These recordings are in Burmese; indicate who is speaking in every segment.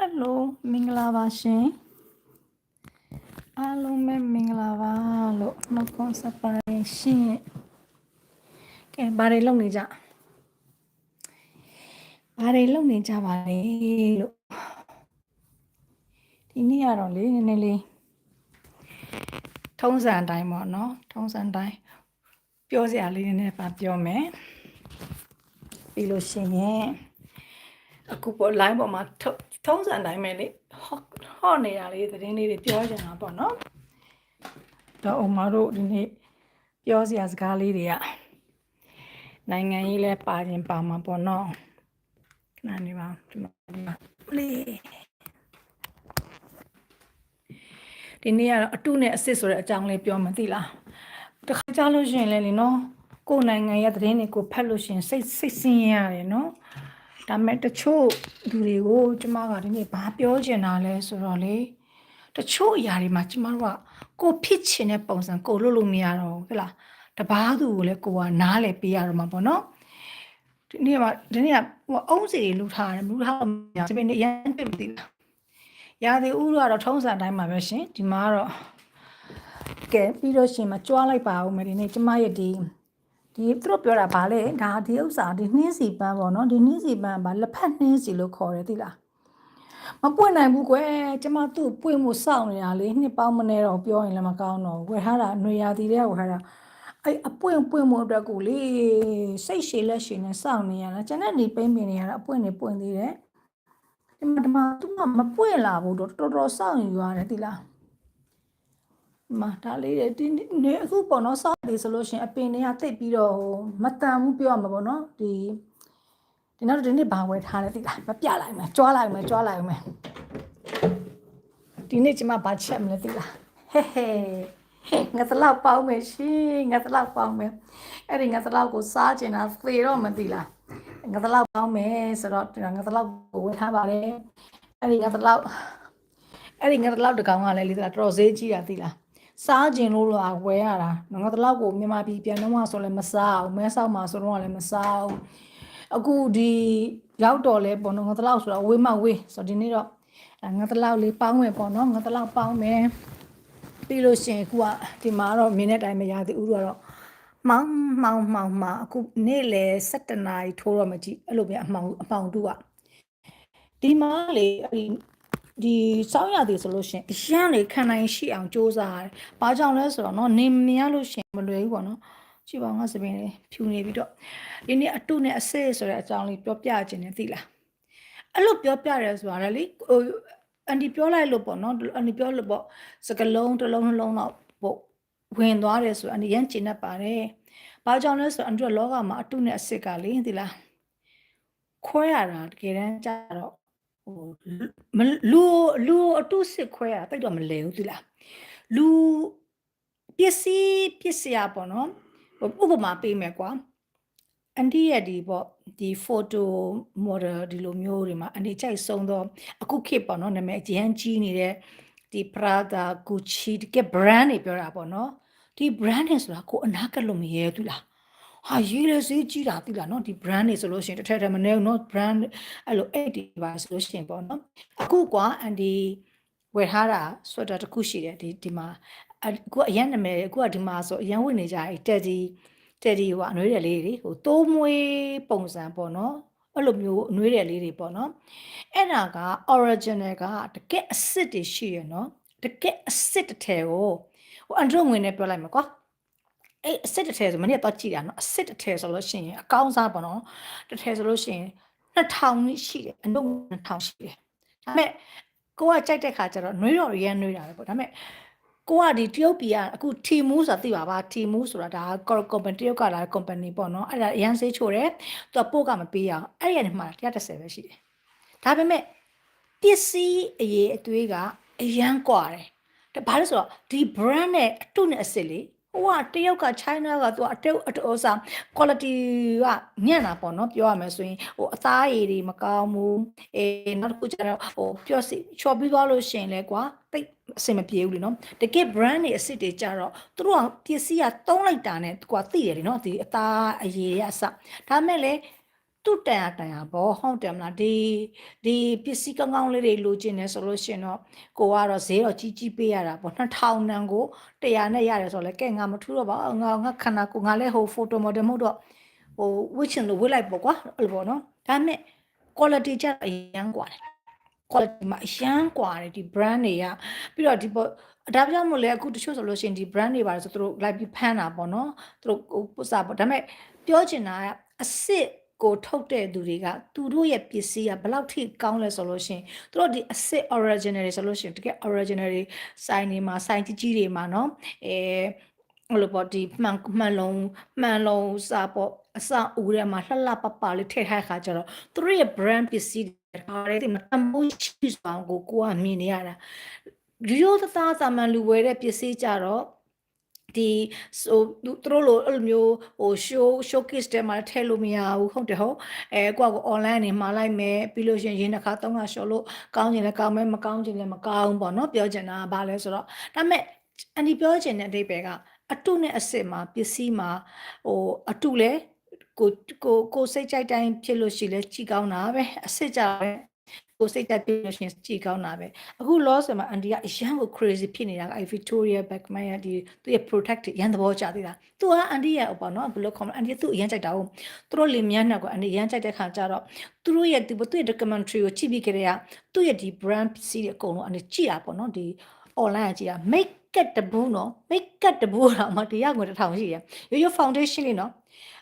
Speaker 1: ဟယ်လိုမင်္ဂလာပါရှင်အားလုံးပဲမင်္ဂလာပါလို့နှုတ်ခွန်းဆက်ပါတယ်ရှင်ကဲဘာတွေလုပ်နေကြဘာတွေလုပ်နေကြပါလဲလို့ဒီနေ့ကတော့လေနည်းနည်းလေးထုံးစံအတိုင်းပေါ့နော်ထုံးစံအတိုင်းပြောစရာလေးနည်းနည်းပါပြောမယ်ပြီးလို့ရှိရင်အခုပေါ် line ပေါ်မှာထုံး ထုံးစံအတိုင်းပဲလေဟော့ဟော့နေတာလေးသတင်းလေးတွေပြောချင်တာပေါ့နော်တော့အမတို့ဒီနေ့ပြောစရာစကားလေးတွေကနိုင်ငံရေးလဲပါရင်ပါမှာပေါ့နော်ခဏနေပါဒီမှာဒီမှာလေးဒီနေ့ကတော့အတုနဲ့အစ်စ်ဆိုတဲ့အကြောင်းလေးပြောမှသိလားတခါကြားလို့ရှိရင်လည်းလေနော်ကိုယ်နိုင်ငံရဲ့သတင်းတွေကိုဖတ်လို့ရှိရင်စိတ်စိတ်ဆင်းရဲရတယ်နော် ဒါပေမဲ့တချို့လူတွေကိုကျမကဒီနေ့ဘာပြောချင်တာလဲဆိုတော့လေတချို့အရာတွေမှာကျမတို့ကကိုဖြစ်ချင်တဲ့ပုံစံကိုလုပ်လို့မရတော့ဘူးဟဲ့လားတပားသူကိုလည်းကိုကနားလေပေးရတော့မှာပေါ့နော်ဒီနေ့ကဒီနေ့ကဟိုအုံးစီတွေလူထားတယ်လူထားတော့ဒီနေ့ရမ်းပြမသိလားရာသီဥတုကတော့ထုံးစံတိုင်းမှာပဲရှင်ဒီမှာကတော့ကဲပြီးတော့ရှင်မကြွားလိုက်ပါဦးမယ်ဒီနေ့ကျမရဲ့ဒီ ဒီသူတို့ပြောတာဗာလေဒါဒီဥစ္စာဒီနှင်းစီပန်းပေါ့နော်ဒီနှင်းစီပန်းဗာလက်ဖက်နှင်းစီလို့ခေါ်တယ်သိလားမပွင့်နိုင်ဘူးကွယ်ကျမသူ့ပွင့်မှုစောင့်နေတာလေနှစ်ပေါင်းမနေတော့ပြောရင်လည်းမကောင်းတော့ဘူးဝယ်ထားတာຫນွေရာသီတဲ့ဝယ်ထားတာအဲ့အပွင့်ပွင့်မှုအတွက်ကိုလေစိတ်ရှည်လက်ရှည်နဲ့စောင့်နေရတာကျန်တဲ့နေပိမ့်ပင်နေရတာအပွင့်နေပွင့်သေးတယ်ဒီမှာဒီမှာသူကမပွင့်လာဘူးတော့တော်တော်စောင့်ယူရတယ်သိလား မဒါလေးတွေဒီနေအခုပေါ့နော်စောက်လေးဆိုလို့ရှိရင်အပင်တွေကတိတ်ပြီးတော့ဟိုမတန်ဘူးပြောရမှာပေါ့နော်ဒီဒီနောက်ဒီနေ့ဘာဝယ်ထားလဲသိလားမပြလိုက်မယ်ကြွားလိုက်မယ်ကြွားလိုက်မယ်ဒီနေ့ကျမဘာချက်မလဲသိလားဟဲဟဲငါတလောက်ပေါင်းမယ်ရှင်ငါတလောက်ပေါင်းမယ်အဲ့ဒီငါတလောက်ကိုစားကျင်တာသေတော့မသိလားငါတလောက်ပေါင်းမယ်ဆိုတော့ငါတလောက်ကိုဝယ်ထားပါလေအဲ့ဒီငါတလောက်အဲ့ဒီငါတလောက်တကောင်ကလည်းလေတော်တော်ဈေးကြီးတာသိလား စားကျင်လို့တော့ဝယ်ရတာငါတလောက်ကိုမြန်မာပြည်ပြန်တော့မှဆိုလည်းမစားအောင်မဲဆောက်မှာဆိုတော့လည်းမစားအောင်အခုဒီရောက်တော့လဲပေါ့နော်ငါတလောက်ဆိုတော့ဝေးမဝေးဆိုတော့ဒီနေ့တော့ငါတလောက်လေးပေါင်းမယ်ပေါ့နော်ငါတလောက်ပေါင်းမယ်ပြီးလို့ရှိရင်အခုကဒီမှာတော့မင်းနဲ့တိုင်းမရသေးဘူးတော့မောင်းမောင်းမောင်းမအခုနေ့လေ7နာရီထိုးတော့မကြည့်အဲ့လိုပဲအမှောင်အမှောင်တူကဒီမှာလေဒီ စောင်းရသည်ဆိုလို့ရှိရင်အရန်လေခံနိုင်ရှိအောင်စ조사ရတယ်။ဘာကြောင့်လဲဆိုတော့เนาะနေမရလို့ရှိရင်မလွယ်ဘူးပေါ့နော်။ကြည့်ပါငါစပင်းလေးဖြူနေပြီးတော့ဒီနေ့အတုနဲ့အစစ်ဆိုတဲ့အကြောင်းလေးပြောပြခြင်းနဲ့သိလား။အဲ့လိုပြောပြရဲဆိုတာလေဟိုအန်ဒီပြောလိုက်လို့ပေါ့နော်အန်ဒီပြောလို့ပေါ့စကလုံးတစ်လုံးနှလုံးတော့ပေါ့ဝင်သွားတယ်ဆိုအန်ဒီရန်ကျင်တတ်ပါတယ်။ဘာကြောင့်လဲဆိုတော့အန်ဒီကလောကမှာအတုနဲ့အစစ်ကလေသိလား။ခွဲရတာတကယ်တမ်းကျတော့ ဟိုမလူလူအတုစစ်ခွဲရတိတ်တော့မလဲဘူးသီလားလူပစ္စည်းပစ္စယပေါ့နော်ဥပမာပေးမယ်ကွာအန်ဒီရဲ့ဒီပေါ့ဒီ photo model ဒီလိုမျိုးတွေမှာအန်ဒီကြိုက်ဆုံးတော့အခုခေတ်ပေါ့နော်နာမည်အကျန်းကြီးနေတဲ့ဒီ Prada Gucci ဒီက brand တွေပြောတာပေါ့နော်ဒီ brand တွေဆိုတာကိုအနာကလို့မရဲဘူးလား ဟာရေးရစေးကြီးတာသိလားနော်ဒီ brand တွေဆိုလို့ရှိရင်တစ်ထက်ထက်မနေဘူးနော် brand အဲ့လိုအဲ့ဒီပါဆိုလို့ရှိရင်ပေါ့နော်အခုကွာအန်ဒီဝယ်ထားတာ sweater တစ်ခုရှိတယ်ဒီဒီမှာအခုအရင်နာမည်အခုကဒီမှာဆိုအရင်ဝင်နေကြတယ်တက်ဒီတက်ဒီဟိုအနှွေးတယ်လေးတွေဟိုတိုးမွေးပုံစံပေါ့နော်အဲ့လိုမျိုးအနှွေးတယ်လေးတွေပေါ့နော်အဲ့ဒါက original ကတကယ်အစ်စ်တွေရှိရနော်တကယ်အစ်စ်တစ်ထည်ကိုဟိုအန်ဒရုငွေနဲ့ပြောလိုက်မှာကွာ အဲ့အစစ်တစ်ထည်ဆိုမနေ့ကတော့ကြည်တာနော်အစစ်တစ်ထည်ဆိုလို့ရှိရင်အကောင်းစားပေါ့နော်တစ်ထည်ဆိုလို့ရှိရင်2000နီးရှိတယ်အနု2000ရှိတယ်ဒါပေမဲ့ကိုကကြိုက်တဲ့ခါကျတော့နှွေးတော်ရမ်းနှွေးတာပဲပေါ့ဒါပေမဲ့ကိုကဒီတရုတ်ပြည်ကအခုထီမူးဆိုတာသိပါပါထီမူးဆိုတာဒါကော်ကွန်ပဏီတရုတ်ကလာတဲ့ company ပေါ့နော်အဲ့ဒါအရန်ဆေးချို့တယ်သူကပို့ကမပေးရအောင်အဲ့ရနေမှာ130ပဲရှိတယ်ဒါပေမဲ့ပစ္စည်းအရေးအသွေးကအရန်ကွာတယ်ဒါဘာလို့ဆိုတော့ဒီ brand နဲ့အတုနဲ့အစ်စ်လေး ဟိုကတရုတ်က China ကသူအတုအတူစား quality ကညံ့တာပေါ့နော်ပြောရမယ်ဆိုရင်ဟိုအသားရည်တွေမကောင်းဘူးအေးနောက်တစ်ခုကျတော့ဟိုပြောစီချော်ပြီးသွားလို့ရှိရင်လဲကွာတိတ်အဆင်မပြေဘူးလीနော်တကယ် brand တွေအစ်စ်တွေကြတော့သူတို့ကပစ္စည်းကတုံးလိုက်တာနဲ့ကွာသိတယ်လीနော်ဒီအသားအရည်တွေအစဒါမဲ့လေ သူ တူတန်ရတန်ရပေါ့ဟုတ်တယ်မလားဒီဒီပစ္စည်းကောင်းကောင်းလေးတွေလိုချင်တယ်ဆိုလို့ရှိရင်တော့ကိုကတော့ဈေးတော့ကြီးကြီးပေးရတာပေါ့2000နန်းကို100နဲ့ရတယ်ဆိုတော့လေကဲငါမထူးတော့ပါငါငါခန္ဓာကိုယ်ငါလည်းဟို photo model မဟုတ်တော့ဟိုဝစ်ချင်လို့ဝစ်လိုက်ပေါ့ကွာအဲ့လိုပေါ့နော်ဒါပေမဲ့ quality ကျတော့အရန်กว่าတယ် quality မှာအရန်กว่าတယ်ဒီ brand တွေကပြီးတော့ဒီပေါ့ဒါကြောင့်မို့လဲအခုတချို့ဆိုလို့ရှိရင်ဒီ brand တွေပါတယ်ဆိုသူတို့ like ပြီးဖမ်းတာပေါ့နော်သူတို့ဟိုပုစားပေါ့ဒါပေမဲ့ပြောချင်တာကအစ်စ် ကိုထုတ်တဲ့သူတွေကသူတို့ရဲ့ပစ္စည်းကဘယ်လောက်ထိကောင်းလဲဆိုလို့ရှိရင်သူတို့ဒီအစ်စ် original တွေဆိုလို့ရှိရင်တကယ် original တွေစိုင်းနေမှာစိုင်းကြီးကြီးတွေမှာเนาะအဲဟိုလိုပေါ့ဒီမှန်မှန်လုံးမှန်လုံးစာပေါ့အစအဦးထဲမှာလှလှပပလေးထည့်ထားခါကျတော့သူတို့ရဲ့ brand ပစ္စည်းတွေဒါတွေဒီမှာတမိုးရှိဆောင်ကိုကိုကမြင်နေရတာရိုးသားသာမန်လူဝယ်တဲ့ပစ္စည်းကြတော့ ဒီဟိုသူတို့လိုအဲ့လိုမျိုးဟို show showcase တဲမှာထည့်လို့မရဘူးဟုတ်တယ်ဟုတ်အဲကိုကကို online နေမှာလိုက်မယ်ပြီးလို့ရှိရင်ရင်းတစ်ခါသုံးခါ show လို့ကောင်းချင်လည်းကောင်းမယ်မကောင်းချင်လည်းမကောင်းပေါ့နော်ပြောချင်တာကဘာလဲဆိုတော့ဒါပေမဲ့အန်ဒီပြောချင်တဲ့အဓိပ္ပာယ်ကအတုနဲ့အစစ်မှာပစ္စည်းမှာဟိုအတုလဲကိုကိုကိုစိတ်ကြိုက်တိုင်းဖြစ်လို့ရှိလဲကြည်ကောင်းတာပဲအစစ်ကြပဲ ကိုစိတ်တက်ပြလို့ရှိရင်ကြည်ကောင်းတာပဲအခု loss မှာအန်ဒီကအရန်ကို crazy ဖြစ်နေတာကအဲ Victoria Beckman ရဲ့ဒီသူရဲ့ protect ရန်သဘောကျသေးတာသူကအန်ဒီရဲ့ပေါ့နော်ဘယ်လိုခေါ်မလဲအန်ဒီသူအရန်ကြိုက်တာဟုတ်သူတို့လင်မြန်းနဲ့ကအန်ဒီရန်ကြိုက်တဲ့ခါကျတော့သူတို့ရဲ့ဒီသူရဲ့ documentary ကိုကြည့်ပြီးကြတဲ့ကသူ့ရဲ့ဒီ brand စီးတွေအကုန်လုံးအန်ဒီကြည့်တာပေါ့နော်ဒီ online ကကြည့်တာ make up တဘူးနော် make up တဘူးတော့မှတရားငွေတစ်ထောင်ရှိရရိုးရိုး foundation လေးနော်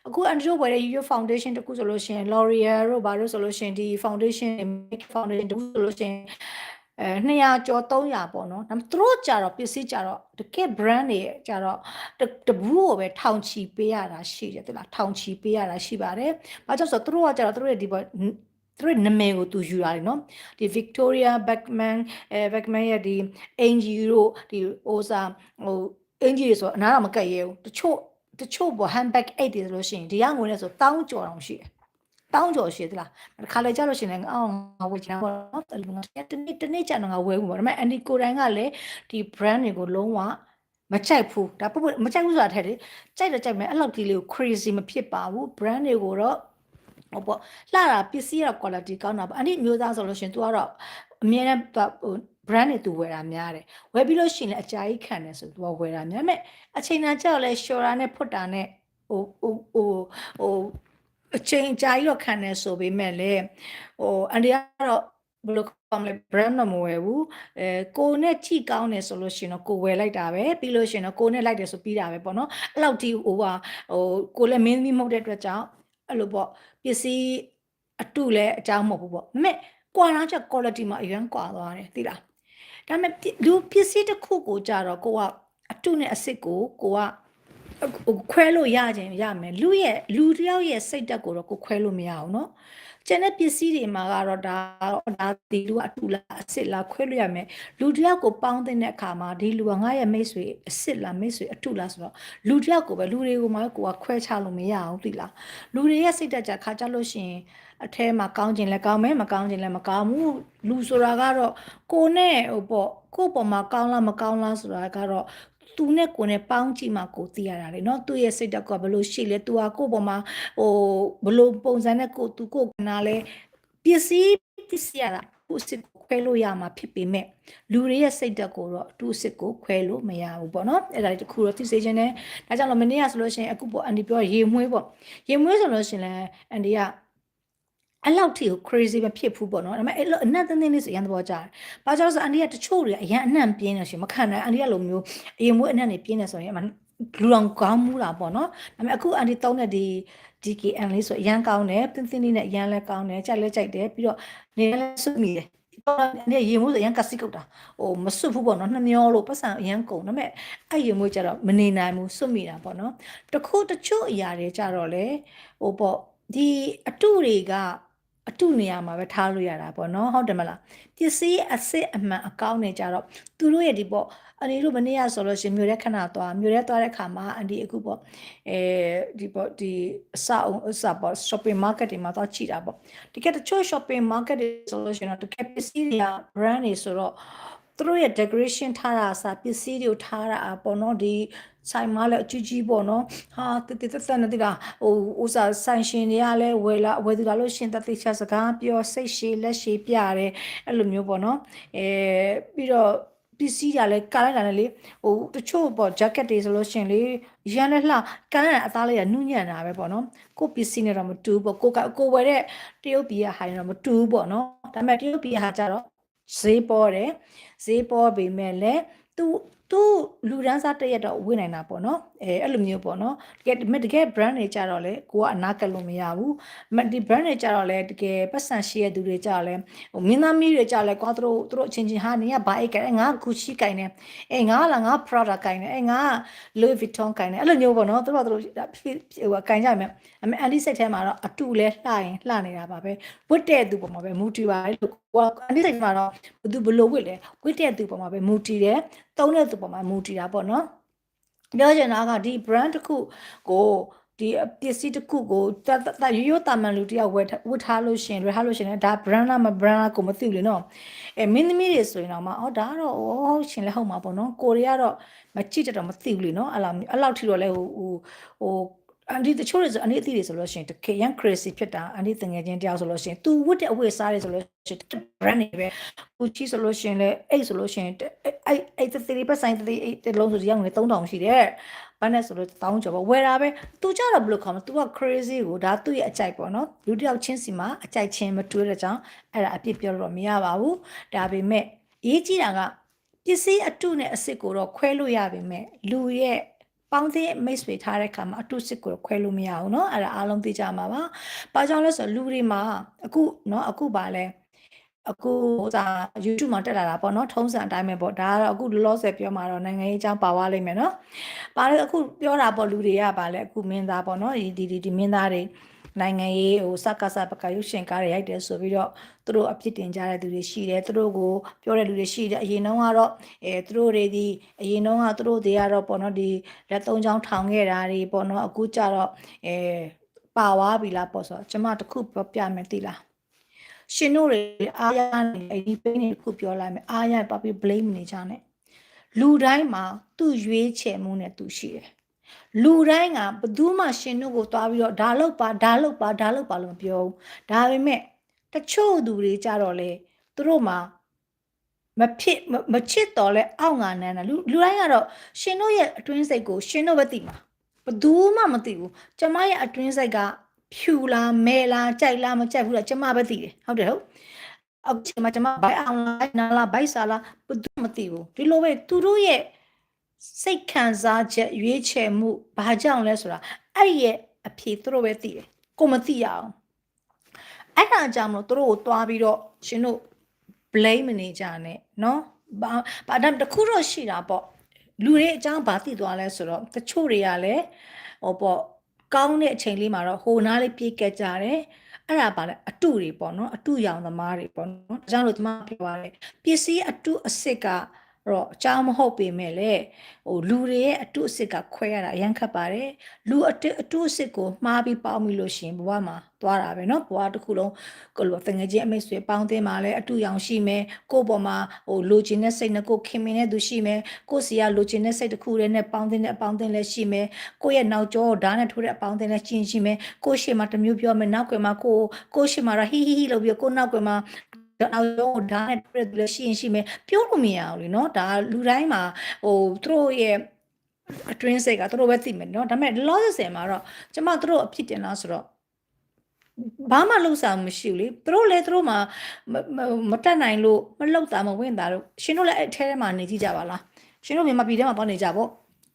Speaker 1: အခုအန်ဒရိုဝယ်တဲ့ Yo Foundation တခုဆိုလို့ရှိရင် L'Oreal တို့ဘာလို့ဆိုလို့ရှိရင်ဒီ foundation make foundation တခုဆိုလို့ရှိရင်အဲ200ကျော်300ပေါ့နော်ဒါပေမဲ့သူတို့ကြတော့ပစ္စည်းကြတော့တကယ် brand တွေကြတော့တဘူးကိုပဲထောင်ချီပေးရတာရှိတယ်တိလားထောင်ချီပေးရတာရှိပါတယ်။ဘာကြောင့်ဆိုတော့သူတို့ကကြတော့သူတို့ရဲ့ဒီပေါ့သူတို့နာမည်ကိုသူယူရတယ်နော်ဒီ Victoria Beckman အဲ Beckman ရဲ့ဒီ Angie တို့ဒီဟိုစာဟို Angie ဆိုအနားတော့မကတ်ရဲဘူးတချို့ တချို့ပေါ့ handbag 8တွေဆိုလို့ရှိရင်ဒီကငွေနဲ့ဆိုတောင်းကျော်အောင်ရှိတယ်တောင်းကျော်ရှိသလားခါလေကြလို့ရှိရင်လည်းအော်ငါဝယ်ချင်တာပေါ့နော်တလူငါတနေ့တနေ့ကျတော့ငါဝယ်ဘူးပေါ့ဒါပေမဲ့အန်ဒီကိုတိုင်းကလည်းဒီ brand တွေကိုလုံးဝမကြိုက်ဘူးဒါပုတ်မကြိုက်ဘူးဆိုတာထက်လေကြိုက်တော့ကြိုက်မယ်အဲ့လောက်ဒီလေးကို crazy မဖြစ်ပါဘူး brand တွေကိုတော့ဟိုပေါ့လှတာပစ္စည်းရ quality ကောင်းတာပေါ့အဲ့ဒီမျိုးသားဆိုလို့ရှိရင် तू ကတော့အမြဲတမ်းဟို brand တွေ तू ဝယ်တာများတယ်ဝယ်ပြီးလို့ရှိရင်လည်းအကြာကြီးခံတယ်ဆို तू ကဝယ်တာများမဲ့အချိန်တန်ကြောက်လဲ shorter နဲ့ဖွတ်တာနဲ့ဟိုဟိုဟိုဟိုအချိန်အကြာကြီးတော့ခံတယ်ဆိုပေမဲ့လည်းဟိုအန်ဒီကတော့ဘယ်လိုခေါ်မလဲ brand တော့မဝယ်ဘူးအဲကိုနဲ့ကြည့်ကောင်းတယ်ဆိုလို့ရှိရင်တော့ကိုဝယ်လိုက်တာပဲပြီးလို့ရှိရင်တော့ကိုနဲ့လိုက်တယ်ဆိုပြီးတာပဲပေါ့နော်အဲ့လောက်ထိဟိုဟာဟိုကိုလည်းမင်းသမီးမဟုတ်တဲ့အတွက်ကြောင့်အဲ့လိုပေါ့ပစ္စည်းအတုလည်းအကြောင်းမဟုတ်ဘူးပေါ့ဒါပေမဲ့ကွာလားချက် quality မှာအရန်ကွာသွားတယ်သိလား ဒါပေမဲ့လူပစ္စည်းတစ်ခုကိုကြတော့ကိုကအတုနဲ့အစ်စ်ကိုကိုကခွဲလို့ရခြင်းရမယ်လူရဲ့လူတယောက်ရဲ့စိတ်တက်ကိုတော့ကိုခွဲလို့မရအောင်เนาะ ကျန်တဲ့ပစ္စည်းတွေမှာကတော့ဒါတော့ဒါဒီလူကအတူလားအစ်စ်လားခွဲလို့ရမယ်လူတယောက်ကိုပေါင်းတဲ့အခါမှာဒီလူကငါရဲ့မိတ်ဆွေအစ်စ်လားမိတ်ဆွေအတူလားဆိုတော့လူတယောက်ကိုပဲလူတွေကိုမှကိုကခွဲချလို့မရအောင်သိလားလူတွေရဲ့စိတ်တက်ကြခါကြလို့ရှိရင်အထဲမှာကောင်းခြင်းလည်းကောင်းမယ်မကောင်းခြင်းလည်းမကောင်းဘူးလူဆိုတာကတော့ကိုနဲ့ဟိုပေါ့ကိုပေါ်မှာကောင်းလားမကောင်းလားဆိုတာကတော့ သူနဲ့ကိုနဲ့ပေါင်းကြည့်မှကိုသိရတာလေနော်သူ့ရဲ့စိတ်တက်ကဘလို့ရှိလဲသူကကိုပေါ်မှာဟိုဘလို့ပုံစံနဲ့ကိုသူကိုကနာလဲပစ္စည်းပစ္စည်းရတာကိုစစ်ကိုခွဲလို့ရမှာဖြစ်ပေမဲ့လူတွေရဲ့စိတ်တက်ကိုတော့သူ့စစ်ကိုခွဲလို့မရဘူးပေါ့နော်အဲ့ဒါတခုတော့သိစေချင်တယ်ဒါကြောင့်လို့မနေ့ကဆိုလို့ရှိရင်အခုပေါ့အန်ဒီပြောရေမွေးပေါ့ရေမွေးဆိုလို့ရှိရင်လည်းအန်ဒီက အဲ့လောက်ထိကို crazy မဖြစ်ဘူးပေါ့နော်ဒါပေမဲ့အဲ့လိုအနက်သင်းသင်းလေးဆိုရန်သဘောကျတယ်။ဘာကြောင့်လဲဆိုအန်ဒီကတချို့တွေအရန်အနှံ့ပြင်းနေရှင်မခံနိုင်အန်ဒီကလိုမျိုးအရင်မွေးအနှံ့နေပြင်းနေဆိုရင်အမှလူတော်ကောင်းမှုတာပေါ့နော်။ဒါပေမဲ့အခုအန်ဒီသုံးတဲ့ဒီ DKN လေးဆိုအရန်ကောင်းတယ်သင်းသင်းလေးနဲ့အရန်လဲကောင်းတယ်ကြိုက်လဲကြိုက်တယ်ပြီးတော့နေလဲစွမိတယ်တော့နေရေမိုးဆိုရန်ကစီကုတ်တာဟိုမစွတ်ဘူးပေါ့နော်နှမျောလို့ပတ်စံအရန်ကုန်ဒါပေမဲ့အဲ့ရေမိုးကြတော့မနေနိုင်ဘူးစွတ်မိတာပေါ့နော်တခုတချို့အရာတွေကြတော့လေဟိုပေါ့ဒီအတုတွေက အတုနေရာမှာပဲထားလို့ရတာပေါ့နော်ဟုတ်တယ်မလားပစ္စည်းအစ်စ်အမှန်အကောင်းနေကြတော့သူတို့ရဲ့ဒီပေါ့အန်ဒီတို့မနေ့ကဆိုလို့ရှင်မြို့ရဲခဏသွားမြို့ရဲသွားတဲ့ခါမှာအန်ဒီအခုပေါ့အဲဒီပေါ့ဒီအစအောင်အစပေါ့ shopping market တွေမှာသွားကြည့်တာပေါ့တကယ်တချို့ shopping market တွေဆိုလို့ရှင်တော့တကယ်ပစ္စည်းတွေက brand တွေဆိုတော့ သူတို့ရဲ့ decoration ထားတာအစားပစ္စည်းတွေထားတာအပေါ့နော်ဒီဆိုင်မှာလည်းအကြီးကြီးပေါ့နော်ဟာတတတတနေတလားဟိုဥစားဆိုင်ရှင်တွေကလည်းဝယ်လာဝယ်သူလာလို့ရှင်တတိချစကားပြောစိတ်ရှည်လက်ရှည်ပြတယ်အဲ့လိုမျိုးပေါ့နော်အဲပြီးတော့ပစ္စည်းတွေလည်းကားလိုက်တာလည်းလေဟိုတချို့ပေါ့ jacket တွေဆိုလို့ရှင်လေရန်လည်းလှကန်းရအသားလေးကနုညံ့တာပဲပေါ့နော်ကိုပစ္စည်းနဲ့တော့မတူဘူးပေါ့ကိုကကိုဝယ်တဲ့တရုတ်ပြည်ကဟာရင်တော့မတူဘူးပေါ့နော်ဒါပေမဲ့တရုတ်ပြည်ကဟာကြတော့ ဈေးပေါ်တယ်ဈေးပေါ်ပေမဲ့လည်းသူသူလူဒန်းစားတစ်ရက်တော့ဝေ့နိုင်တာပေါ့နော်အဲအဲ့လိုမျိုးပေါ့နော်တကယ်တကယ် brand တွေကြတော့လေကိုကအနာကပ်လို့မရဘူးမဒီ brand တွေကြတော့လေတကယ်ပတ်စံရှိတဲ့သူတွေကြတော့လေဟိုမင်းသားမီးတွေကြလဲကွာသူတို့သူတို့အချင်းချင်းဟာနေကဘာအိတ်ကဲငါကူရှိကင်နေအဲငါလာငါ product ကင်နေအဲငါ Louis Vuitton ကင်နေအဲ့လိုမျိုးပေါ့နော်သူတို့ကသူတို့ဟိုကင်ကြမယ်အမေအန်ဒီစိတ်ထဲမှာတော့အတူလဲလှရင်လှနေတာပါပဲဝတ်တဲ့သူပုံမှာပဲမူတီပါလို့ ကိုအန်ဒီစိတ်မှာတော့ဘသူဘလို့ဝတ်လဲဝတ်တဲ့သူပုံမှာပဲမူတီတယ်သုံးတဲ့သူပုံမှာမူတီတာပေါ့နော်ပြောချင်တာကဒီ brand တစ်ခုကိုဒီပစ္စည်းတစ်ခုကိုတတရိုးရိုးတာမန်လူတယောက်ဝယ်ဝတ်ထားလို့ရှင်လွယ်ထားလို့ရှင်လည်းဒါ brand လားမ brand လားကိုမသိဘူးလေနော်အဲမင်းသမီးတွေဆိုရင်တော့မအော်ဒါကတော့ဟုတ်ရှင်လည်းဟုတ်မှာပေါ့နော်ကိုရီးယားတော့မကြည့်တတ်တော့မသိဘူးလေနော်အဲ့လောက်အဲ့လောက်ထိတော့လဲဟိုဟိုဟို အန်ဒီတချို့တွေဆိုအန်ဒီအသီးတွေဆိုလို့ရှိရင်တကယ်ရန် crazy ဖြစ်တာအန်ဒီတငယ်ချင်းတယောက်ဆိုလို့ရှိရင် तू ဝတ်တဲ့အဝတ်စားတွေဆိုလို့ရှိရင် brand တွေပဲ Gucci ဆိုလို့ရှိရင်လည်းအဲ့ဆိုလို့ရှိရင်အဲ့အဲ့တတိပတ်ဆိုင်တတိအဲ့တလုံးဆိုရောက်နေ3000ရှိတယ်ဘာနဲ့ဆိုလို့တောင်းကျော်ပေါ့ဝယ်တာပဲ तू ကြတော့ဘယ်လိုခေါ်မလဲ तू က crazy ကိုဒါသူ့ရဲ့အကြိုက်ပေါ့နော်လူတစ်ယောက်ချင်းစီမှာအကြိုက်ချင်းမတွေးတဲ့ကြောင့်အဲ့ဒါအပြစ်ပြောလို့မရပါဘူးဒါပေမဲ့ရေးကြည့်တာကပစ္စည်းအတုနဲ့အစ်စ်ကိုတော့ခွဲလို့ရပါမယ်လူရဲ့ ပေါင်းတဲ့မိတ်ဆွေထားတဲ့ခါမှာအတုစစ်ကိုခွဲလို့မရဘူးเนาะအဲ့ဒါအားလုံးသိကြမှာပါ။ဘာကြောင့်လဲဆိုတော့လူတွေမှာအခုเนาะအခုပါလဲအခုဟိုစာ YouTube မှာတက်လာတာပေါ့เนาะထုံးစံအတိုင်းပဲပေါ့ဒါကတော့အခုလောလောဆယ်ပြောမှာတော့နိုင်ငံရေးအကြောင်းပါသွားလိမ့်မယ်เนาะ။ပါလဲအခုပြောတာပေါ့လူတွေကပါလဲအခုမင်းသားပေါ့เนาะဒီဒီဒီမင်းသားတွေ နိုင်ငံရေးဟိုစကားစပကရုပ်ရှင်ကားတွေရိုက်တယ်ဆိုပြီးတော့သူတို့အပြစ်တင်ကြတဲ့သူတွေရှိတယ်သူတို့ကိုပြောတဲ့လူတွေရှိတယ်အရင်တုန်းကတော့အဲသူတို့တွေဒီအရင်တုန်းကသူတို့တွေကတော့ပေါ့နော်ဒီလက်သုံးချောင်းထောင်ခဲ့တာတွေပေါ့နော်အခုကျတော့အဲပါသွားပြီလားပေါ့ဆိုတော့ကျမတခုပြောပြမယ်သိလားရှင်တို့တွေအားရနေအဲ့ဒီပိန်းတွေတခုပြောလိုက်မယ်အားရပါပြီး blame နေကြနဲ့လူတိုင်းမှာသူ့ရွေးချယ်မှုနဲ့သူရှိတယ် လူတိုင်းကဘသူမှရှင်တို့ကိုသွားပြီးတော့ဒါလောက်ပါဒါလောက်ပါဒါလောက်ပါလို့မပြောဘူးဒါပေမဲ့တချို့သူတွေကြတော့လေသူတို့မှာမဖြစ်မချစ်တော်လဲအောင့်ငါနန်းတာလူလူတိုင်းကတော့ရှင်တို့ရဲ့အတွင်းစိတ်ကိုရှင်တို့ပဲသိမှာဘသူမှမသိဘူးကျမရဲ့အတွင်းစိတ်ကဖြူလားမဲလားကြိုက်လားမကြိုက်ဘူးလားကျမပဲသိတယ်ဟုတ်တယ်ဟုတ်အခုချိန်မှာကျမဘိုင်အောင်လိုက်နာလားဘိုက်စာလားဘသူမှမသိဘူးဒီလိုပဲသူတို့ရဲ့ စိတ်ခံစားချက်ရွေးချယ်မှုဘာကြောင့်လဲဆိုတာအဲ့ရဲ့အဖြေသူတို့ပဲသိတယ်ကိုမသိရအောင်အဲ့ဒါကြောင့်မလို့သူတို့ကိုသွားပြီးတော့ရှင်တို့ blame မနေကြနဲ့နော်ဘာဘာတခုတော့ရှိတာပေါ့လူတွေအကြောင်းဘာသိသွားလဲဆိုတော့တချို့တွေကလည်းဟောပေါ့ကောင်းတဲ့အချိန်လေးမှာတော့ဟိုနားလေးပြေးကက်ကြတယ်အဲ့ဒါပါလဲအတုတွေပေါ့နော်အတုရောင်သမားတွေပေါ့နော်ဒါကြောင့်လို့ဒီမှာပြောရတယ်ပစ္စည်းအတုအစ်စ်က တော့အကြောင်းမဟုတ်ပေမဲ့လေဟိုလူတွေရဲ့အတုအစ်စ်ကခွဲရတာအရန်ခတ်ပါတယ်လူအတုအတုအစ်စ်ကိုမှားပြီးပေါင်းပြီးလို့ရှိရင်ဘဝမှာသွားတာပဲเนาะဘဝတစ်ခုလုံးကိုလိုတငယ်ချင်းအမိတ်ဆွေပေါင်းတင်မှာလဲအတူရောင်ရှိမယ်ကိုယ့်ပေါ်မှာဟိုလိုချင်တဲ့စိတ်နဲ့ကိုခင်မင်တဲ့သူရှိမယ်ကိုစီကလိုချင်တဲ့စိတ်တစ်ခုတည်းနဲ့ပေါင်းတင်တဲ့အပေါင်းတင်လည်းရှိမယ်ကိုရဲ့နောက်ကျောဓာတ်နဲ့ထိုးတဲ့အပေါင်းတင်လည်းရှင်းရှိမယ်ကိုရှေ့မှာတစ်မျိုးပြောမယ်နောက်ကွယ်မှာကိုကိုရှေ့မှာဟီဟီဟီလို့ပြောကိုနောက်ကွယ်မှာ နောက်ရောဓာတ်နဲ့ထိုးတဲ့သူလည်းရှိရင်ရှိမယ်ပြောလို့မရအောင်လေနော်ဒါလူတိုင်းမှာဟိုသူတို့ရဲ့အတွင်းစိတ်ကသူတို့ပဲသိမယ်နော်ဒါပေမဲ့လောဆယ်မှာတော့ကျမတို့အဖြစ်တင်လားဆိုတော့ဘာမှလှုပ်ဆောင်မရှိဘူးလေသူတို့လည်းသူတို့မှမတက်နိုင်လို့မလှုပ်တာမဝင်တာလို့ရှင်တို့လည်းအဲ့ထဲထဲမှာနေကြည့်ကြပါလားရှင်တို့မြန်မာပြည်ထဲမှာပေါ့နေကြပေါ့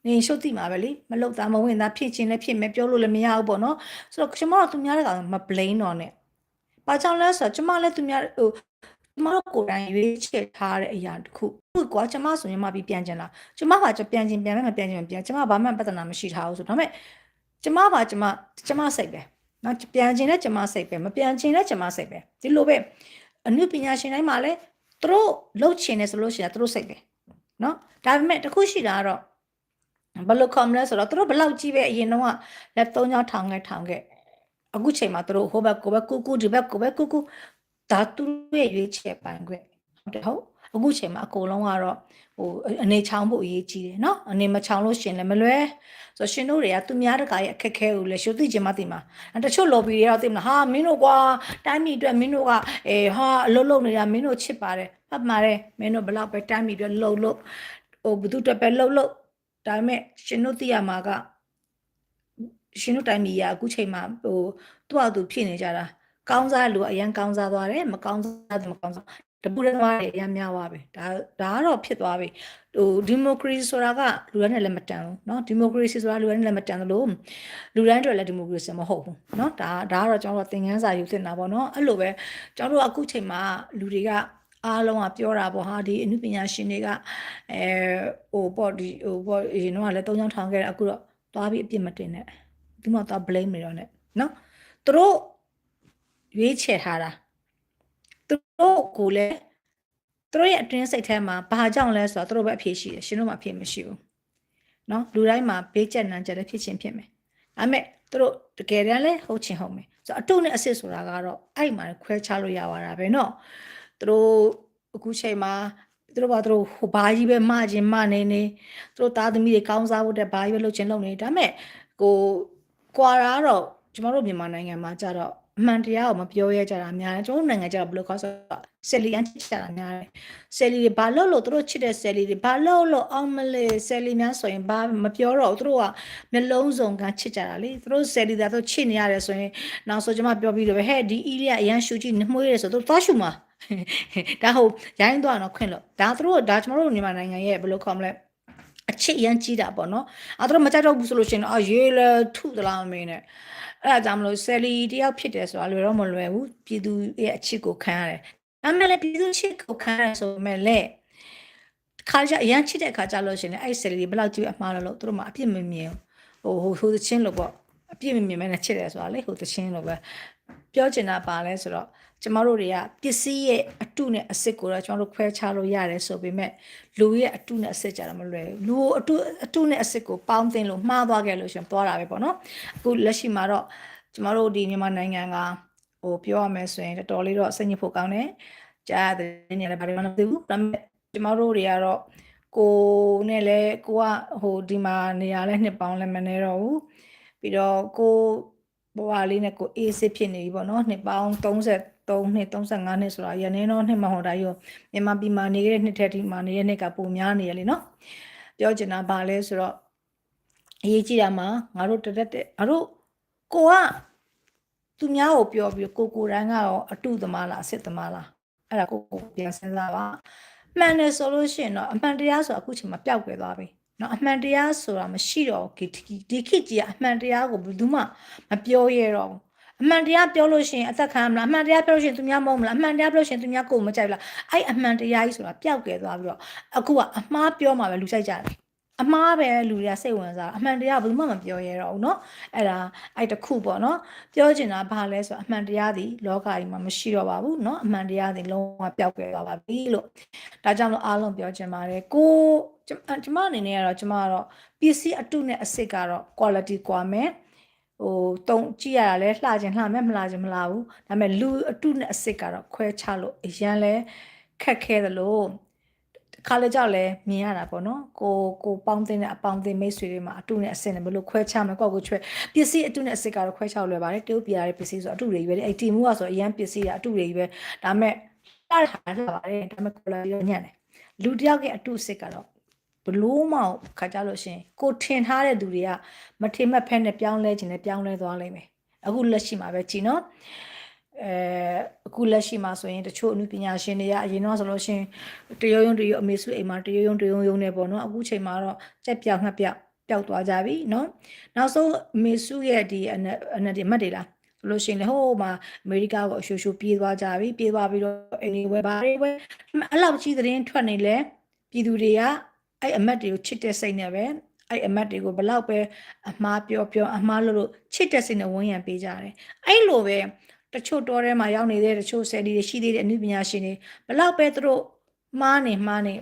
Speaker 1: နေရှုပ်တိမှာပဲလေမလှုပ်တာမဝင်တာဖြစ်ချင်းလည်းဖြစ်မယ်ပြောလို့လည်းမရဘူးပေါ့နော်ဆိုတော့ကျွန်မတို့သူများတဲ့ကောင်မ blame တော့နဲ့ဘာကြောင့်လဲဆိုတော့ကျွန်မလည်းသူများဟိုကျွန် မတို့ကိုယ်တိုင်ရွေးချယ်ထားတဲ့အရာတစ်ခုခုကွာကျွန်မဆိုရင်မှပြီးပြန်ကျင်လာကျွန်မကကျပြန်ကျင်ပြန်မယ်မပြန်ကျင်ပြန်ကျွန်မဘာမှပြဿနာမရှိထားဘူးဆိုဒါပေမဲ့ကျွန်မပါကျွန်မကျွန်မစိတ်ပဲနော်ပြန်ကျင်တဲ့ကျမစိတ်ပဲမပြန်ကျင်တဲ့ကျမစိတ်ပဲဒီလိုပဲအနုပညာရှင်တိုင်းမှာလည်းသူတို့လှုပ်ချင်တယ်ဆိုလို့ရှိရင်သူတို့စိတ်ပဲနော်ဒါပေမဲ့တခုရှိတာကတော့ဘယ်လိုခေါ်မလဲဆိုတော့သူတို့ဘလောက်ကြီးပဲအရင်တော့လက်သုံးချောင်းထောင်ခဲ့ထောင်ခဲ့အခုချိန်မှာသူတို့ဟိုဘက်ကိုဘက်ကူကူဒီဘက်ကိုဘက်ကူကူ ဒါသူရဲ့ရွေးချယ်ပိုင်ခွင့်ဟုတ်တယ်ဟုတ် အခုချိန်မှာအကုန်လုံးကတော့ဟိုအနေချောင်းဖို့အရေးကြီးတယ်เนาะအနေမချောင်းလို့ရှင်လည်းမလွဲဆိုတော့ရှင်တို့တွေကသူများတကာရဲ့အခက်ခဲကိုလည်းရှုသိချင်မှသိမှာတချို့ lobby တွေတော့သိမလားဟာမင်းတို့ကွာတိုင်းပြည်အတွက်မင်းတို့ကအေးဟာအလုပ်လုပ်နေတာမင်းတို့ချစ်ပါတယ်မှတ်ပါတယ်မင်းတို့ဘလောက်ပဲတိုင်းပြည်အတွက်လှုပ်လှုပ်ဟိုဘသူတက်ပဲလှုပ်လှုပ်ဒါပေမဲ့ရှင်တို့သိရမှာကရှင်တို့တိုင်းပြည်ကအခုချိန်မှာဟိုသူ့အတူဖြစ်နေကြတာ ကောင်းစားလူအရန်ကောင်းစားသွားတယ်မကောင်းစားသူမကောင်းစားတပူရသမားတွေအများများသွားပြီဒါဒါကတော့ဖြစ်သွားပြီဟိုဒီမိုကရေစီဆိုတာကလူတိုင်းနဲ့လည်းမတန်ဘူးเนาะဒီမိုကရေစီဆိုတာလူတိုင်းနဲ့လည်းမတန်သလိုလူတိုင်းအတွက်လည်းဒီမိုကရေစီမဟုတ်ဘူးเนาะဒါဒါကတော့ကျွန်တော်တို့သင်ခန်းစာယူသင့်တာပေါ့เนาะအဲ့လိုပဲကျွန်တော်တို့အခုချိန်မှာလူတွေကအားလုံးကပြောတာပေါ့ဟာဒီအနုပညာရှင်တွေကအဲဟိုပေါ့ဒီဟိုပေါ့ရင်တော့လည်း၃ချောင်းထောင်ခဲ့တယ်အခုတော့သွားပြီးအပြစ်မတင်နဲ့ဒီမှာသွား blame နေတော့ ਨੇ နော်သူတို့ ရွေးချယ်ထားတာသူတို့ကိုလည်းသူတို့ရဲ့အတွင်းစိတ်ထဲမှာဘာကြောင့်လဲဆိုတော့သူတို့ပဲအဖြေရှိတယ်ရှင်တို့မှအဖြေမရှိဘူးနော်လူတိုင်းမှာဘေးကျက်နံကျက်တဲ့ဖြစ်ချင်းဖြစ်မယ်ဒါပေမဲ့သူတို့တကယ်တမ်းလဲဟုတ်ချင်ဟုတ်မယ်ဆိုတော့အတုနဲ့အစ်စ်ဆိုတာကတော့အဲ့မှာခွဲခြားလို့ရပါတာပဲเนาะသူတို့အခုချိန်မှာသူတို့ဘာသူတို့ဟိုဘာကြီးပဲမခြင်းမနေနေသူတို့သားသမီးတွေကောင်းစားဖို့တဲ့ဘာကြီးပဲလုပ်ချင်လုပ်နေဒါပေမဲ့ကိုကွာတာကတော့ကျမတို့မြန်မာနိုင်ငံမှာကြတော့ အမှန်တရားကိုမပြောရဲကြတာအများတယ်ကျွန်တော်တို့နိုင်ငံကြတော့ဘယ်လိုခေါ်ဆိုတော့ဆယ်လီအန်ချစ်ကြတာများတယ်ဆယ်လီတွေဘာလို့လို့သူတို့ချစ်တဲ့ဆယ်လီတွေဘာလို့လို့အောင်မလေးဆယ်လီများဆိုရင်ဘာမပြောတော့သူတို့ကမျက်လုံးစုံကချစ်ကြတာလေသူတို့ဆယ်လီတွေသူချစ်နေရတယ်ဆိုရင်နောက်ဆိုကျမပြောပြီးတော့ဟဲ့ဒီအီလီယာအရန်ရှူကြည့်နှမွေးရဲဆိုသူသွားရှူမှာဒါဟုတ်ရိုင်းသွားတော့ခွင့်လို့ဒါသူတို့ဒါကျမတို့မြန်မာနိုင်ငံရဲ့ဘယ်လိုခေါ်မလဲအချစ်ရမ်းကြီးတာပေါ့နော်အဲသူတို့မကြိုက်တော့ဘူးဆိုလို့ရှိရင်တော့အေးလေထုသလားမင်းနဲ့ အဲ့ဒါကြောင့်မလို့ဆယ်လီတယောက်ဖြစ်တယ်ဆိုတာလွယ်တော့မလွယ်ဘူးပြည်သူရဲ့အချစ်ကိုခံရတယ်အမှန်လည်းပြည်သူချစ်ကိုခံရဆိုမဲ့လေခါကြအရန်ချစ်တဲ့ခါကြလို့ရှိရင်အဲ့ဆယ်လီဘယ်လောက်ကြည့်အမှားလို့သူတို့မှအပြစ်မမြင်ဘူးဟိုဟိုဟိုသချင်းလို့ပေါ့အပြစ်မမြင်မဲနဲ့ချစ်တယ်ဆိုတာလေဟိုသချင်းလို့ပဲပြောချင်တာပါလဲဆိုတော့ ကျမတို့တွေကပစ္စည်းရဲ့အတုနဲ့အစစ်ကိုတော့ကျွန်တော်တို့ခွဲခြားလို့ရတယ်ဆိုပေမဲ့လူရဲ့အတုနဲ့အစစ်ကြတာမလွယ်ဘူးလူအတုအတုနဲ့အစစ်ကိုပေါင်းသိလို့မှားသွားခဲ့လို့ရှင်သွားတာပဲပေါ့နော်အခုလက်ရှိမှာတော့ကျမတို့ဒီမြန်မာနိုင်ငံကဟိုပြောရမယ်ဆိုရင်တော်တော်လေးတော့စိတ်ညစ်ဖို့ကောင်းတယ်ကြားရတဲ့နေရာလည်းဘာတွေမှမသိဘူးဒါပေမဲ့ကျမတို့တွေကတော့ကိုနဲ့လည်းကိုကဟိုဒီမှာနေရာလဲနှစ်ပေါင်းလည်းမနေတော့ဘူးပြီးတော့ကိုဘဝလေးနဲ့ကိုအေးစစ်ဖြစ်နေပြီပေါ့နော်နှစ်ပေါင်း 33နှစ်35နှစ်ဆိုတာရနေတော့နှစ်မဟုတ်တာရောမြန်မာပြည်မှာနေတဲ့နှစ်ထက်ဒီမှာနေတဲ့နှစ်ကပိုများနေရလေနော်ပြောချင်တာဘာလဲဆိုတော့အရေးကြီးတာမှာငါတို့တရက်တဲ့ငါတို့ကိုကသူများကိုပြောပြီးကိုကိုရန်ကတော့အတုသမားလားအစစ်သမားလားအဲ့ဒါကိုကိုပြန်စဉ်းစားပါမှန်တယ်ဆိုလို့ရှိရင်တော့အမှန်တရားဆိုအခုချိန်မှာပျောက်ကွယ်သွားပြီနော်အမှန်တရားဆိုတာမရှိတော့ဘူးဒီခေတ်ကြီးကအမှန်တရားကိုဘယ်သူမှမပြောရတော့ဘူး အမှန်တရားပြောလို့ရှိရင်အသက်ခံမလားအမှန်တရားပြောလို့ရှိရင်သူများမဟုတ်မလားအမှန်တရားပြောလို့ရှိရင်သူများကိုယ်မကြိုက်လားအဲ့အမှန်တရားကြီးဆိုတာပျောက်ကွယ်သွားပြီးတော့အခုကအမှားပြောမှပဲလူကြိုက်ကြတယ်အမှားပဲလူတွေကစိတ်ဝင်စားအမှန်တရားဘယ်သူမှမပြောရတော့ဘူးเนาะအဲ့ဒါအဲ့တခုပေါ့เนาะပြောချင်တာဘာလဲဆိုအမှန်တရားသည်လောကကြီးမှာမရှိတော့ပါဘူးเนาะအမှန်တရားသည်လုံးဝပျောက်ကွယ်သွားပါပြီလို့ဒါကြောင့်လို့အားလုံးပြောချင်ပါတယ်ကိုကျမအနေနဲ့ကတော့ကျမကတော့ပစ္စည်းအတုနဲ့အစစ်ကတော့ quality ကွာမယ် ဟိုတုံကြည့်ရတာလဲလှခြင်းလှမယ်မလှခြင်းမလှဘူးဒါပေမဲ့လူအတုနဲ့အစစ်ကတော့ခွဲခြားလို့အရန်လဲခက်ခဲသလိုခါလေကြောက်လဲမြင်ရတာပေါ့နော်ကိုကိုပေါင်းတင်တဲ့အပေါင်းတင်မိတ်ဆွေတွေမှာအတုနဲ့အစစ်နဲ့ဘယ်လိုခွဲခြားမလဲကိုကိုချွဲပစ္စည်းအတုနဲ့အစစ်ကတော့ခွဲခြားလွယ်ပါတယ်တူပြရတဲ့ပစ္စည်းဆိုအတုတွေကြီးပဲအဲ့တီမှုကဆိုအရန်ပစ္စည်းကအတုတွေကြီးပဲဒါပေမဲ့တားတာလှပါတယ်ဒါပေမဲ့ quality ရောညံ့တယ်လူတယောက်ရဲ့အတုစစ်ကတော့ ဘလို့မှခါကြလို့ရှင်ကိုထင်ထားတဲ့သူတွေကမထင်မှတ်ဖဲနဲ့ပြောင်းလဲခြင်းနဲ့ပြောင်းလဲသွားလိမ့်မယ်အခုလက်ရှိမှာပဲကြည်နော်အဲအခုလက်ရှိမှာဆိုရင်တချို့အမှုပညာရှင်တွေကအရင်တော့ဆိုလို့ရှင်တရုံယုံတရုံအမေစုအိမ်မှာတရုံယုံတရုံယုံနေပေါ့နော်အခုချိန်မှာတော့ကြက်ပြောင်ငှက်ပြောင်ပျောက်သွားကြပြီနော်နောက်ဆုံးအမေစုရဲ့ဒီအနက်ဒီမတ်တွေလားလို့ရှိရင်ဟိုမှာအမေရိကကိုအရှူရှူပြေးသွားကြပြီပြေးသွားပြီးတော့အိမ်တွေဝယ်ပါတယ်ဝယ်အဲ့လောက်ကြီးသတင်းထွက်နေလဲပြည်သူတွေက အဲ့အမတ်တွေကိုချစ်တဲ့စိတ်နဲ့ပဲအဲ့အမတ်တွေကိုဘလောက်ပဲအမှားပြောပြောအမှားလို့လို့ချစ်တဲ့စိတ်နဲ့ဝန်းရံပေးကြတယ်အဲ့လိုပဲတချို့တော်ထဲမှာရောက်နေတဲ့တချို့ဆယ်လီတွေရှိသေးတဲ့အနုပညာရှင်တွေဘလောက်ပဲသူတို့မှားနေမှားနေ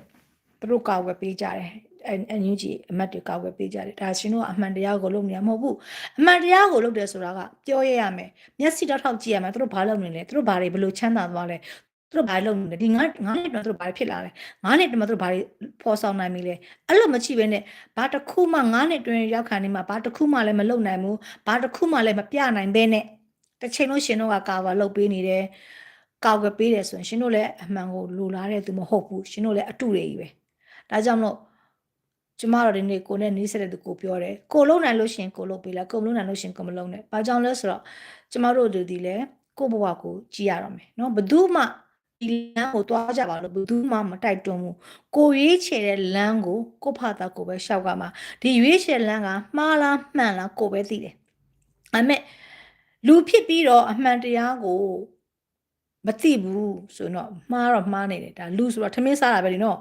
Speaker 1: သူတို့ကာဝယ်ပေးကြတယ်အန်ယူဂျီအမတ်တွေကာဝယ်ပေးကြတယ်ဒါရှင်တို့ကအမှန်တရားကိုလုပ်နေရမဟုတ်ဘူးအမှန်တရားကိုလုပ်တယ်ဆိုတာကပြောရရမယ်မျက်စိတော့ထောက်ကြည့်ရမယ်သူတို့ဘာလုပ်နေလဲသူတို့ဘာတွေဘယ်လိုချမ်းသာသွားလဲ သူတို့ဘာလုပ်နေလဲဒီငါငါနဲ့တော့သူတို့ဘာဖြစ်လာလဲငါနဲ့တမသူတို့ဘာဖော်ဆောင်နိုင်ပြီလဲအဲ့လိုမချိပဲနဲ့ဘာတစ်ခုမှငါနဲ့တွင်ရောက်ခံနေမှာဘာတစ်ခုမှလည်းမလုပ်နိုင်ဘူးဘာတစ်ခုမှလည်းမပြနိုင်ဘဲနဲ့တစ်ချိန်လုံးရှင်တို့ကကာဗာလုပ်ပေးနေတယ်ကောက်ကပေးတယ်ဆိုရင်ရှင်တို့လည်းအမှန်ကိုလူလာတဲ့သူမဟုတ်ဘူးရှင်တို့လည်းအတူတွေကြီးပဲဒါကြောင့်မလို့ကျမတို့ဒီနေ့ကိုနဲ့နီးစက်တဲ့သူကိုပြောတယ်ကိုလုံးနိုင်လို့ရှရင်ကိုလုံးပေးလိုက်ကိုမလုံးနိုင်လို့ရှရင်ကိုမလုံးနဲ့ဘာကြောင့်လဲဆိုတော့ကျမတို့တို့ဒီလေကိုဘဝကိုကြည်ရတော့မယ်เนาะဘယ်သူမှ ဒီလမ်းကိုသွားကြပါလို့ဘယ်သူမှမတိုက်တွန်းဘူးကိုရွေးချယ်တဲ့လမ်းကိုကိုဖာတာကိုပဲရှောက်ကမှာဒီရွေးချယ်လမ်းကမှားလားမှန်လားကိုပဲသိတယ်အမေလူဖြစ်ပြီးတော့အမှန်တရားကိုမသိဘူးဆိုတော့မှားတော့မှားနေတယ်ဒါလူဆိုတော့ထမင်းစားတာပဲလေနော်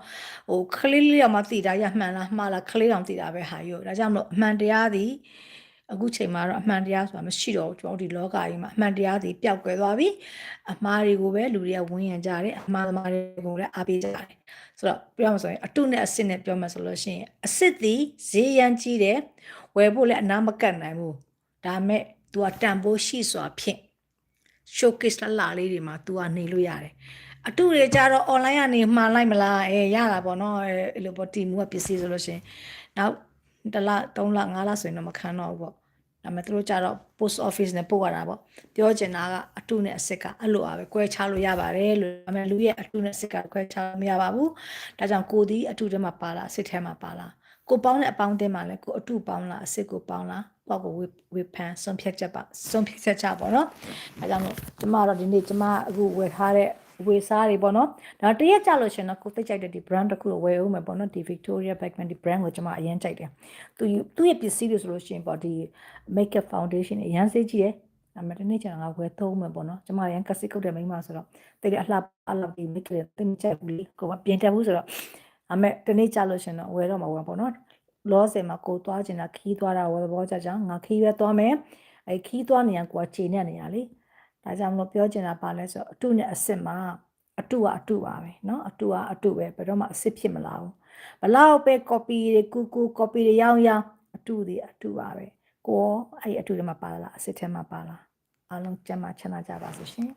Speaker 1: ဟိုခလေးလေးတော့မသိတာရမှန်လားမှားလားခလေးတောင်သိတာပဲဟာရောဒါကြောင့်မလို့အမှန်တရားသည် အခုချိန်မှာတော့အမှန်တရားဆိုတာမရှိတော့ဘူးကျွန်တော်တို့ဒီလောကကြီးမှာအမှန်တရားသည်ပျောက်ကွယ်သွားပြီအမှားတွေကိုပဲလူတွေကဝင်ရကြတယ်အမှားသမားတွေကိုလည်းအားပေးကြတယ်ဆိုတော့ပြောမှဆိုရင်အတုနဲ့အစစ်နဲ့ပြောမှဆိုလို့ရှိရင်အစစ်သည်ဈေးရန်ကြီးတယ်ဝယ်ဖို့လည်းအနာမကတ်နိုင်ဘူးဒါမဲ့ तू ကတန်ဖိုးရှိစွာဖြင့် showcase လာလာလေးတွေမှာ तू ကနေလို့ရတယ်အတူတွေကြတော့ online ကနေမှားလိုက်မလားအဲရတာပေါ့နော်အဲအဲ့လိုပေါ့တီမူကပစ္စည်းဆိုလို့ရှိရင်နောက် တစ်လ3လ5လဆိုရင်တော့မခံတော့ဘူးပေါ့ဒါပေမဲ့သူတို့ကြတော့ post office နဲ့ပို့ရတာပေါ့ပြောချင်တာကအတူနဲ့အစ်စ်ကအဲ့လိုအားပဲကွဲခြားလို့ရပါတယ်လို့ဒါပေမဲ့လူရဲ့အတူနဲ့အစ်စ်ကကွဲခြားလို့မရပါဘူးဒါကြောင့်ကိုဒီအတူထဲမှာပါလားအစ်စ်ထဲမှာပါလားကိုပေါင်းတဲ့အပေါင်းအသင်းမှာလဲကိုအတူပေါင်းလားအစ်စ်ကိုပေါင်းလားပေါ့ကိုဝေဝေဖန်ဆုံးဖြတ်ချက်ပါဆုံးဖြတ်ချက်ချပေါ့နော်ဒါကြောင့်မို့ကျမတော့ဒီနေ့ကျမအခုဝယ်ထားတဲ့ ဝေစားတွေပေါ့နော်ဒါတရက်ကြလို့ရှင်တော့ကိုသိကြိုက်တဲ့ဒီ brand တစ်ခုကိုဝယ်ဦးမယ်ပေါ့နော်ဒီ Victoria Beckham ဒီ brand ကိုကျမအရင်ကြိုက်တယ်သူသူ့ရဲ့ပစ္စည်းတွေဆိုလို့ရှိရင်ပေါ့ဒီ makeup foundation အရင်စေးကြည့်ရအမတနေ့ကျန်ငါဝယ်သုံးမယ်ပေါ့နော်ကျမရန်ကစစ်ကုတ်တဲ့မိန်းမဆိုတော့တိတ်အလှအလှပြီး make တယ်တင်ချက်ဘူးလေကိုကပြင်တက်ဘူးဆိုတော့အမေတနေ့ကြလို့ရှင်တော့ဝယ်တော့မှာပေါ့နော်လောဆယ်မှာကိုသွားချင်တာခီးသွားတာဝယ်ဘောကြကြငါခီးပဲသွားမယ်အဲခီးသွားနေရကိုကခြေနဲ့နေရလေ ဒါကြောင့်မလို့ပြောချင်တာပါလဲဆိုတော့အတုနဲ့အစ်စ်မှာအတုကအတုပါပဲเนาะအတုကအတုပဲဘယ်တော့မှအစ်စ်ဖြစ်မလာဘူးဘလောက်ပဲ copy တွေကူကူ copy တွေရောင်းရောင်းအတုတွေအတုပါပဲကိုအဲ့အတူတွေမှာပါလားအစ်စ်ထဲမှာပါလားအားလုံးကျမ်းမာချမ်းသာကြပါစေရှင်